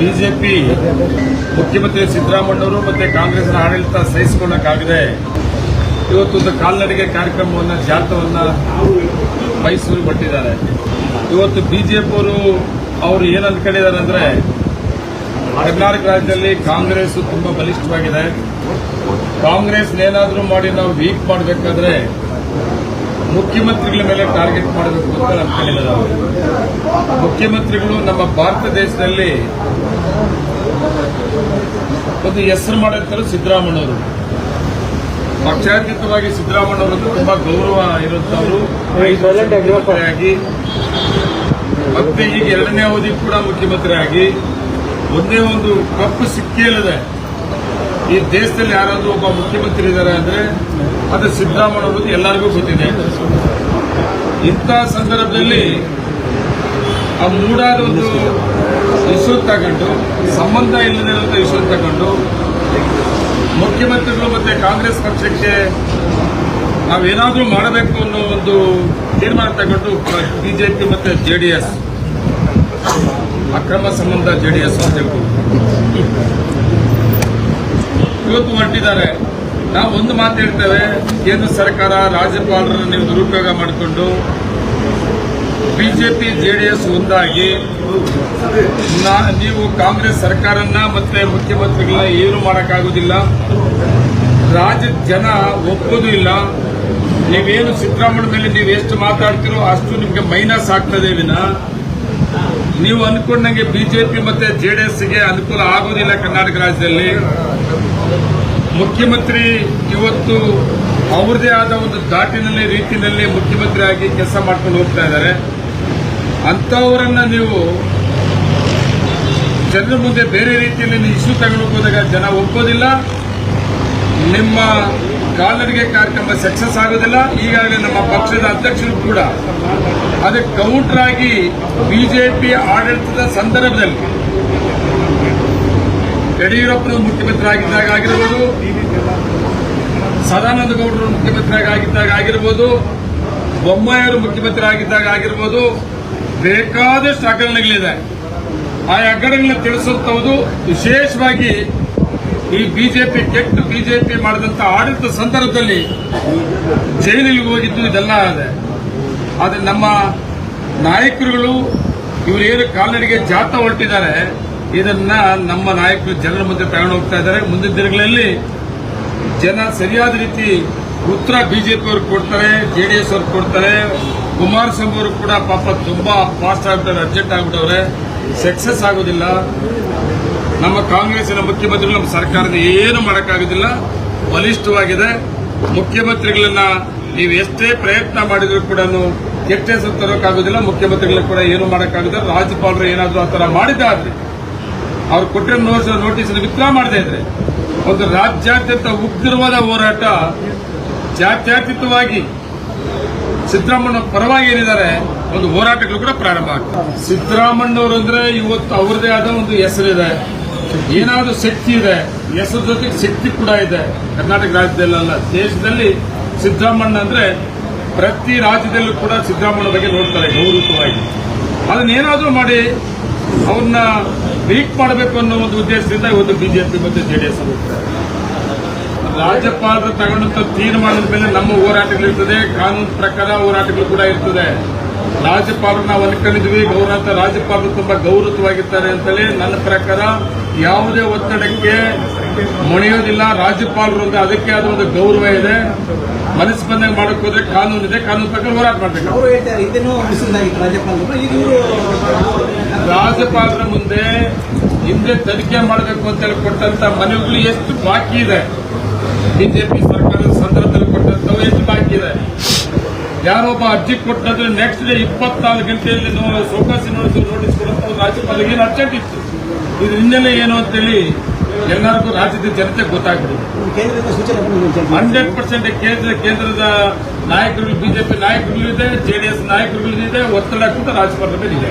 BJP ಮುಖ್ಯಮಂತ್ರಿ ಸಿದ್ದರಾಮಣ್ಣವರು ಮತ್ತು ಕಾಂಗ್ರೆಸ್ನ ಆಡಳಿತ ಸಹಿಸಿಕೊಳ್ಳಕ್ಕಾಗದೆ ಇವತ್ತೊಂದು ಕಾಲ್ನಡಿಗೆ ಕಾರ್ಯಕ್ರಮವನ್ನು, ಜಾಥವನ್ನು ಮೈಸೂರು ಬಿಟ್ಟಿದ್ದಾರೆ ಇವತ್ತು ಬಿಜೆಪಿಯವರು ಅವರು ಏನು ಅಂದ್ಕೊಂಡಿದ್ದಾರೆ ಅಂದರೆ ಕರ್ನಾಟಕ ರಾಜ್ಯದಲ್ಲಿ ಕಾಂಗ್ರೆಸ್ ತುಂಬ ಬಲಿಷ್ಠವಾಗಿದೆ ಕಾಂಗ್ರೆಸ್ ಏನಾದರೂ ಮಾಡಿ ನಾವು ವೀಕ್ ಮಾಡಬೇಕಾದ್ರೆ ಮುಖ್ಯಮಂತ್ರಿಗಳ ಮೇಲೆ ಟಾರ್ಗೆಟ್ ಮಾಡಬೇಕು ಅಂತ ಅನ್ಕೊಂಡಿದ್ದಾರೆ ಅವರು. ಮುಖ್ಯಮಂತ್ರಿಗಳು ನಮ್ಮ ಭಾರತ ದೇಶದಲ್ಲಿ ಒಂದು ಹೆಸರು ಮಾಡಿರ್ತಾರೆ ಸಿದ್ದರಾಮಣ್ಣವರು ಪಕ್ಷಾತೀತವಾಗಿ ಸಿದ್ದರಾಮಣ್ಣವರು ತುಂಬಾ ಗೌರವ ಇರುವಂತವರು. ಆಗಿ ಮತ್ತೆ ಈಗ ಎರಡನೇ ಅವಧಿ ಕೂಡ ಮುಖ್ಯಮಂತ್ರಿ ಆಗಿ ಒಂದೇ ಒಂದು ಕಪ್ಪು ಸಿಕ್ಕಿಲ್ಲದೆ ಈ ದೇಶದಲ್ಲಿ ಯಾರಾದರೂ ಒಬ್ಬ ಮುಖ್ಯಮಂತ್ರಿ ಇದ್ದಾರೆ ಅಂದ್ರೆ ಅದು ಸಿದ್ದರಾಮಯ್ಯ ಎಲ್ಲರಿಗೂ ಗೊತ್ತಿದೆ. ಇಂಥ ಸಂದರ್ಭದಲ್ಲಿ ಆ ಮೂಡಾದ ಒಂದು ಇಶ್ಯೂ ತಗೊಂಡು, ಸಂಬಂಧ ಇಲ್ಲದಿರುವಂತ ಇಶ್ಯೂ ತಗೊಂಡು, ಮುಖ್ಯಮಂತ್ರಿಗಳು ಮತ್ತೆ ಕಾಂಗ್ರೆಸ್ ಪಕ್ಷಕ್ಕೆ ನಾವೇನಾದ್ರೂ ಮಾಡಬೇಕು ಅನ್ನೋ ಒಂದು ತೀರ್ಮಾನ ತಗೊಂಡು ಬಿಜೆಪಿ ಮತ್ತೆ ಎಸ್ ಅಕ್ರಮ ಸಂಬಂಧ ಜೆ ಡಿ ಎಸ್ ಅಂತ ಇವತ್ತು ಹೊರಟಿದ್ದಾರೆ. ನಾವು ಒಂದು ಮಾತು ಹೇಳ್ತೇವೆ, ಕೇಂದ್ರ ಸರ್ಕಾರ ರಾಜ್ಯಪಾಲರನ್ನು ನೀವು ದುರುಪಯೋಗ ಮಾಡಿಕೊಂಡು ಬಿಜೆಪಿ ಎಸ್ ಒಂದಾಗಿ ನೀವು ಕಾಂಗ್ರೆಸ್ ಸರ್ಕಾರನ್ನ ಮತ್ತೆ ಮುಖ್ಯಮಂತ್ರಿಗಳನ್ನ ಏನು ಮಾಡೋಕ್ಕಾಗೋದಿಲ್ಲ. ರಾಜ್ಯದ ಜನ ಒಪ್ಪೋದು ಇಲ್ಲ. ನೀವೇನು ಸಿದ್ದರಾಮಯ್ಯ ಮೇಲೆ ನೀವು ಎಷ್ಟು ಮಾತಾಡ್ತೀರೋ ಅಷ್ಟು ನಿಮಗೆ ಮೈನಸ್ ಆಗ್ತದೆ ವಿನ. ನೀವು ಅನ್ಕೊಂಡಂಗೆ ಬಿಜೆಪಿ ಮತ್ತೆ ಜೆಡಿಎಸ್ಗೆ ಅನುಕೂಲ ಆಗೋದಿಲ್ಲ ಕರ್ನಾಟಕ ರಾಜ್ಯದಲ್ಲಿ. ಮುಖ್ಯಮಂತ್ರಿ ಇವತ್ತು ಅವ್ರದೇ ಆದ ಒಂದು ದಾಟಿನಲ್ಲಿ ರೀತಿಯಲ್ಲಿ ಮುಖ್ಯಮಂತ್ರಿ ಆಗಿ ಕೆಲಸ ಮಾಡ್ಕೊಂಡು ಹೋಗ್ತಾ ಇದ್ದಾರೆ. ಅಂಥವರನ್ನ ನೀವು ಜನರ ಮುಂದೆ ಬೇರೆ ರೀತಿಯಲ್ಲಿ ಇಶ್ಯೂ ತಗೊಂಡು ಹೋದಾಗ ಜನ ಒಪ್ಪೋದಿಲ್ಲ ನಿಮ್ಮ ಕಾಲರಿಗೆ ಕಾರ್ಯಕ್ರಮ ಸಕ್ಸಸ್ ಆಗೋದಿಲ್ಲ. ಈಗಾಗಲೇ ನಮ್ಮ ಪಕ್ಷದ ಅಧ್ಯಕ್ಷರು ಕೂಡ ಅದಕ್ಕೆ ಕೌಂಟರ್ ಆಗಿ ಬಿಜೆಪಿ ಆಡಳಿತದ ಸಂದರ್ಭದಲ್ಲಿ ಯಡಿಯೂರಪ್ಪನವರು ಮುಖ್ಯಮಂತ್ರಿ ಆಗಿದ್ದಾಗ ಆಗಿರ್ಬೋದು, ಸದಾನಂದ ಗೌಡರು ಮುಖ್ಯಮಂತ್ರಿ ಆಗಿದ್ದಾಗ ಆಗಿರ್ಬೋದು ಬೊಮ್ಮಾಯಿಯವರು ಮುಖ್ಯಮಂತ್ರಿ ಆಗಿದ್ದಾಗ ಆಗಿರ್ಬೋದು ಬೇಕಾದಷ್ಟು ಹಗರಣಗಳಿದೆ ಆ ಹಗರಣಗಳನ್ನ ತಿಳಿಸುತ್ತವುದು ವಿಶೇಷವಾಗಿ ಈ ಬಿಜೆಪಿ ಕೆಟ್ಟು ಬಿಜೆಪಿ ಮಾಡಿದಂತ ಆಡಳಿತ ಸಂದರ್ಭದಲ್ಲಿ ಜೈಲಿಗೆ ಹೋಗಿದ್ದು ಇದೆಲ್ಲ ಇದೆ. ಆದರೆ ನಮ್ಮ ನಾಯಕರುಗಳು ಇವರೇನು ಕಾಲ್ನಡಿಗೆ ಜಾತ ಹೊರಟಿದ್ದಾರೆ, ಇದನ್ನ ನಮ್ಮ ನಾಯಕರು ಜನರ ಮುಂದೆ ತಗೊಂಡು ಹೋಗ್ತಾ ಇದ್ದಾರೆ. ಮುಂದಿನ ದಿನಗಳಲ್ಲಿ ಜನ ಸರಿಯಾದ ರೀತಿ ಉತ್ತರ ಬಿಜೆಪಿ ಕೊಡ್ತಾರೆ ಜೆಡಿಎಸ್ ಅವರು ಕೊಡ್ತಾರೆ ಕುಮಾರಸ್ವಾಮಿ ಅವರು ಕೂಡ ಪಾಪ ತುಂಬಾ ಫಾಸ್ಟ್ ಆಗ್ಬಿಟ್ಟವ್ರೆ ಅರ್ಜೆಂಟ್ ಆಗ್ಬಿಟ್ಟವ್ರೆ ಸಕ್ಸಸ್ ಆಗೋದಿಲ್ಲ. ನಮ್ಮ ಕಾಂಗ್ರೆಸ್ಸಿನ ಮುಖ್ಯಮಂತ್ರಿಗಳು ನಮ್ಮ ಸರ್ಕಾರದ ಏನು ಮಾಡೋಕ್ಕಾಗೋದಿಲ್ಲ. ಬಲಿಷ್ಠವಾಗಿದೆ. ಮುಖ್ಯಮಂತ್ರಿಗಳನ್ನ ನೀವು ಎಷ್ಟೇ ಪ್ರಯತ್ನ ಮಾಡಿದ್ರು ಕೂಡ ಕೆಟ್ಟ ಹೆಸರು ತರೋಕ್ಕಾಗೋದಿಲ್ಲ. ಮುಖ್ಯಮಂತ್ರಿಗಳು ಕೂಡ ಏನು ಮಾಡೋಕ್ಕಾಗೋದಿಲ್ಲ. ರಾಜ್ಯಪಾಲರು ಏನಾದರೂ ಆ ಥರ ಮಾಡಿದ್ದಾದ್ರೆ ಅವ್ರು ಕೊಟ್ಟಿರೋ ನೋಟಿಸ್ ವಿತ್ಡ್ರಾ ಮಾಡದೇ ಇದ್ರೆ, ಒಂದು ರಾಜ್ಯಾದ್ಯಂತ ಉಗ್ರವಾದ ಹೋರಾಟ ಜಾತ್ಯತೀತವಾಗಿ ಸಿದ್ದರಾಮಣ್ಣ ಪರವಾಗಿ ಏನಿದ್ದಾರೆ ಒಂದು ಹೋರಾಟಗಳು ಕೂಡ ಪ್ರಾರಂಭ ಆಗ್ತದೆ. ಸಿದ್ದರಾಮಣ್ಣವರು ಅಂದ್ರೆ ಇವತ್ತು ಅವರದೇ ಆದ ಒಂದು ಹೆಸರಿದೆ. ಏನಾದರೂ ಶಕ್ತಿ ಇದೆ, ಹೆಸರು ಜೊತೆಗೆ ಶಕ್ತಿ ಕೂಡ ಇದೆ. ಕರ್ನಾಟಕ ರಾಜ್ಯದಲ್ಲ ದೇಶದಲ್ಲಿ ಸಿದ್ದರಾಮಣ್ಣ ಅಂದ್ರೆ ಪ್ರತಿ ರಾಜ್ಯದಲ್ಲೂ ಕೂಡ ಸಿದ್ದರಾಮಣ್ಣ ಬಗ್ಗೆ ನೋಡ್ತಾರೆ ಗೌರವವಾಗಿ ಅದನ್ನೇನಾದರೂ ಮಾಡಿ ಅವ್ರನ್ನ ವೀಕ್ ಮಾಡಬೇಕು ಅನ್ನೋ ಒಂದು ಉದ್ದೇಶದಿಂದ ಇವತ್ತು ಬಿಜೆಪಿ ಮತ್ತು ಜೆ ಡಿ ಎಸ್ ಹೋಗ್ತಾರೆ. ರಾಜ್ಯಪಾಲರು ತಗೊಂಡಂತ ತೀರ್ಮಾನದ ಮೇಲೆ ನಮ್ಮ ಹೋರಾಟಗಳಿರ್ತದೆ ಕಾನೂನು ಪ್ರಕಾರ ಹೋರಾಟಗಳು ಕೂಡ ಇರ್ತದೆ. ರಾಜ್ಯಪಾಲರು ನಾವು ಅನ್ಕೊಂಡಿದ್ವಿ ಗೌರವ ರಾಜ್ಯಪಾಲರು ತುಂಬಾ ಗೌರವವಾಗಿರ್ತಾರೆ ಅಂತೇಳಿ. ನನ್ನ ಪ್ರಕಾರ ಯಾವುದೇ ಒತ್ತಡಕ್ಕೆ ಮೊಣೆಯೋದಿಲ್ಲ ರಾಜ್ಯಪಾಲರು ಅಂತ ಅದಕ್ಕೆ ಆದ ಒಂದು ಗೌರವ ಇದೆ. ಮನಸ್ಸು ಬಂದಂಗೆ ಮಾಡಕ್ ಹೋದ್ರೆ ಕಾನೂನು ಇದೆ ಕಾನೂನು ಪ್ರಕಾರ ಹೋರಾಟ ಮಾಡಬೇಕು. ರಾಜ್ಯಪಾಲರ. ಮುಂದೆ ಹಿಂದೆ ತನಿಖೆ ಮಾಡಬೇಕು ಅಂತ ಹೇಳಿ ಕೊಟ್ಟಂತ ಮನವಿಗಳು ಎಷ್ಟು ಬಾಕಿ ಇದೆ. ಬಿಜೆಪಿ ಸರ್ಕಾರದ ಸಂದರ್ಭದಲ್ಲಿ ಕೊಟ್ಟಂತವು ಎಷ್ಟು ಬಾಕಿ ಇದೆ. ಯಾರೊಬ್ಬ ಅರ್ಜಿ ಕೊಟ್ಟಂದ್ರೆ ನೆಕ್ಸ್ಟ್ ಡೇ ಇಪ್ಪತ್ನಾಲ್ಕು ಗಂಟೆಯಲ್ಲಿ ನಾವು ಸೌಕಾಸಿ ನೋಟಿಸ್ ನೋಟಿಸ್ ಕೊಡುವಂತ ರಾಜ್ಯಪಾಲರಿಗೆ ಏನು ಅರ್ಜೆಂಟ್ ಇತ್ತು. ಇದು ಹಿನ್ನೆಲೆ ಏನು ಅಂತೇಳಿ ಎಲ್ಲರಿಗೂ ರಾಜ್ಯದ ಜನತೆ ಗೊತ್ತಾಗಬೇಕು ಹಂಡ್ರೆಡ್ ಪರ್ಸೆಂಟ್ ಕೇಂದ್ರ ಕೇಂದ್ರದ ನಾಯಕರು ಬಿಜೆಪಿ ನಾಯಕರುಗಳು ಇದೆ ಜೆಡಿಎಸ್ ನಾಯಕರುಗಳು ಇದೆ ಒತ್ತಡ ಕೂಡ ರಾಜ್ಯಪಾಲರ ಮೇಲೆ ಇದೆ